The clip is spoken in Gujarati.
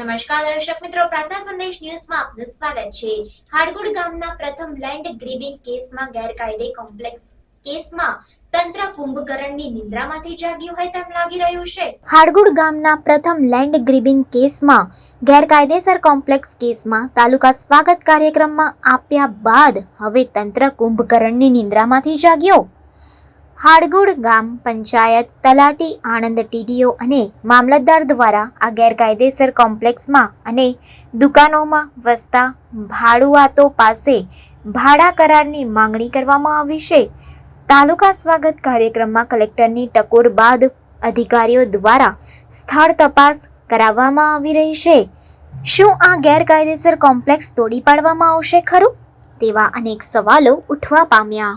નમસ્કાર દર્શક મિત્રો પ્રાર્થના સંદેશ ન્યૂઝમાં આપનું સ્વાગત છે. હાડગુડ ગામના પ્રથમ લેન્ડ ગ્રીબિંગ કેસમાં ગેરકાયદે કોમ્પ્લેક્સ કેસમાં તંત્ર કુંભકરણની નિંદ્રામાંથી જાગ્યું હોય તેમ લાગી રહ્યું છે. હાડગુડ ગામના પ્રથમ લેન્ડ ગ્રીબિંગ કેસમાં ગેરકાયદેસર કોમ્પ્લેક્સ કેસમાં તાલુકા સ્વાગત કાર્યક્રમમાં આપ્યા બાદ હવે તંત્ર કુંભકરણની નિંદ્રામાંથી જાગ્યો. હાડગુડ ગામ પંચાયત તલાટી આણંદ ટીડીઓ અને મામલતદાર દ્વારા આ ગેરકાયદેસર કોમ્પ્લેક્સમાં અને દુકાનોમાં વસતા ભાડુઆતો પાસે ભાડા કરારની માંગણી કરવામાં આવી છે. તાલુકા સ્વાગત કાર્યક્રમમાં કલેક્ટરની ટકોર બાદ અધિકારીઓ દ્વારા સ્થળ તપાસ કરાવવામાં આવી રહી છે. શું આ ગેરકાયદેસર કોમ્પ્લેક્સ તોડી પાડવામાં આવશે ખરું? તેવા અનેક સવાલો ઉઠવા પામ્યા.